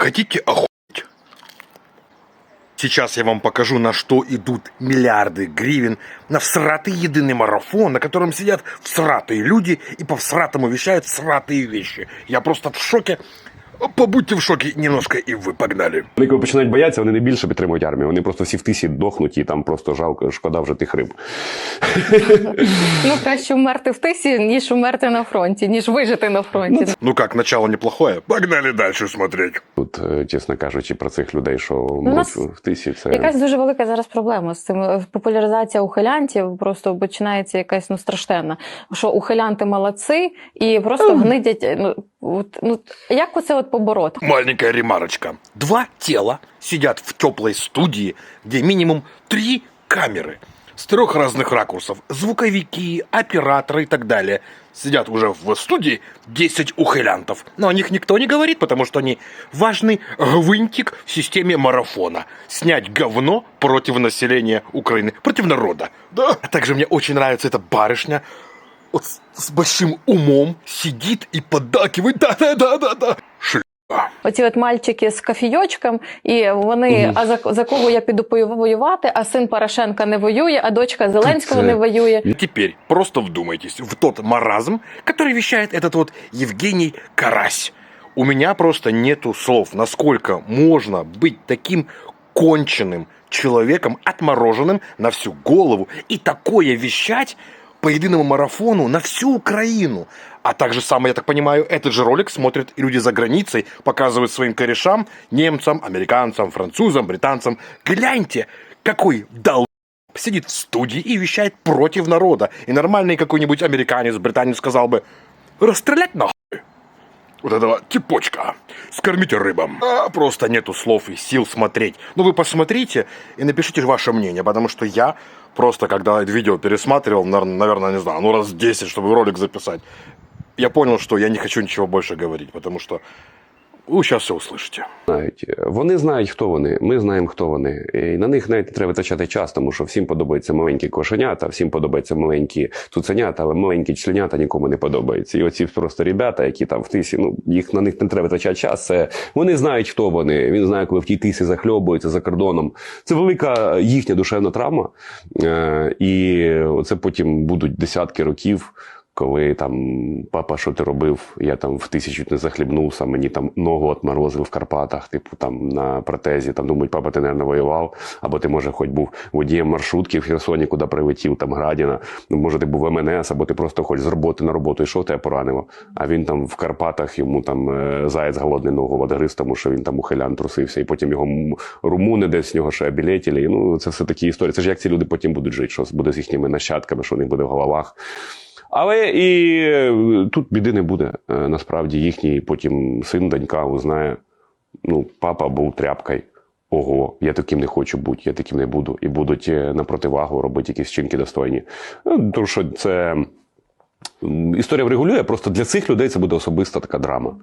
Хотите охуеть? Сейчас я вам покажу, на что идут миллиарды гривен на всратый единый марафон, на котором сидят всратые люди и по всратому вещают всратые вещи. Я просто в шоке. Побудьте в шоке немножко, и вы погнали. Вони коли починають боятися, вони не більше підтримують армію. Вони просто всі в тисі дохнуть і там просто жалко, шкода вже тих риб. Ну, краще вмерти в тисі, ніж вмерти на фронті, ніж вижити на фронті. Ну как, начало неплохое? Погнали дальше смотреть. Тут, е, чесно кажучи, про цих людей, що Ну, мруть в тисі, це Якась дуже велика зараз проблема з цим Е, популяризація ухилянтів. Просто починається якась ну страшенна. Що ухилянти молодці і просто гнидять. е, Ну от ну як оце от побороти? Маленькая ремарочка. Два тела сидят в теплой студии, где минимум три камеры с трех разных ракурсов. Звуковики, операторы и так далее. Сидят уже в студии 10 ухилянтов. Но о них никто не говорит, потому что они важный гвинтик в системе марафона. Снять говно против населения Украины, против народа. Да. А также мне очень нравится эта барышня, вот с, с большим умом сидит и поддакивает. Да-да-да-да-да. Шлюха. Оці от мальчики з кофійочком, і вони, Мгм. а за, за кого я піду пою- воювати, а син Порошенка не воює, а дочка Зеленського Це- не воює. Теперь просто вдумайтесь в тот маразм, который вещает этот вот Евгений Карась. У меня просто нету слов, насколько можно быть таким конченным человеком, отмороженным на всю голову и такое вещать по единому марафону на всю Украину. А также самое, я так понимаю, этот же ролик смотрят и люди за границей, показывают своим корешам, немцам, американцам, французам, британцам. Гляньте, какой дал сидит в студии и вещает против народа. И нормальный какой-нибудь американец, британец сказал бы, расстрелять нахуй. Вот этого типочка. Скормите рыбам. А просто нету слов и сил смотреть. Ну вы посмотрите и напишите ваше мнение, потому что я просто, когда это видео пересматривал, наверное, не знаю, ну раз 10, чтобы ролик записать, я понял, что я не хочу ничего больше говорить, потому что вы сейчас все услышите. знають. Вони знають, хто вони. Ми знаємо, хто вони. І на них навіть не треба витрачати час, тому що всім подобаються маленькі кошенята, всім подобаються маленькі цуценята, але маленькі членята нікому не подобаються. І оці просто ребята, які там в тисі, ну їх на них не треба витрачати час. Це вони знають, хто вони. Він знає, коли в тій тисі захльобуються за кордоном. Це велика їхня душевна травма. Е, і це потім будуть десятки років. Коли там папа, що ти робив? Я там в тисячу не захлібнувся, мені там ногу отморозив в Карпатах, типу там на протезі. Там думають, папа, ти не воював, або ти, може, хоч був водієм маршрутки в Херсоні, куди прилетів, там Градіна. Ну, може, ти був МНС, або ти просто хоч з роботи на роботу йшов, тебе поранило. А він там в Карпатах йому там е, заяць голодний ногу відгриз, тому що він там ухилян трусився, і потім його румуни десь з нього ще білетілі. Ну, це все такі історії. Це ж як ці люди потім будуть жити, що буде з їхніми нащадками, що у них буде в головах. Але і е, тут біди не буде. Е, Насправді їхній потім син, донька узнає, ну, папа був тряпкою. Ого, я таким не хочу бути, я таким не буду. І будуть е, на противагу робити якісь вчинки достойні. Ну, Тому що це історія врегулює, просто для цих людей це буде особиста така драма.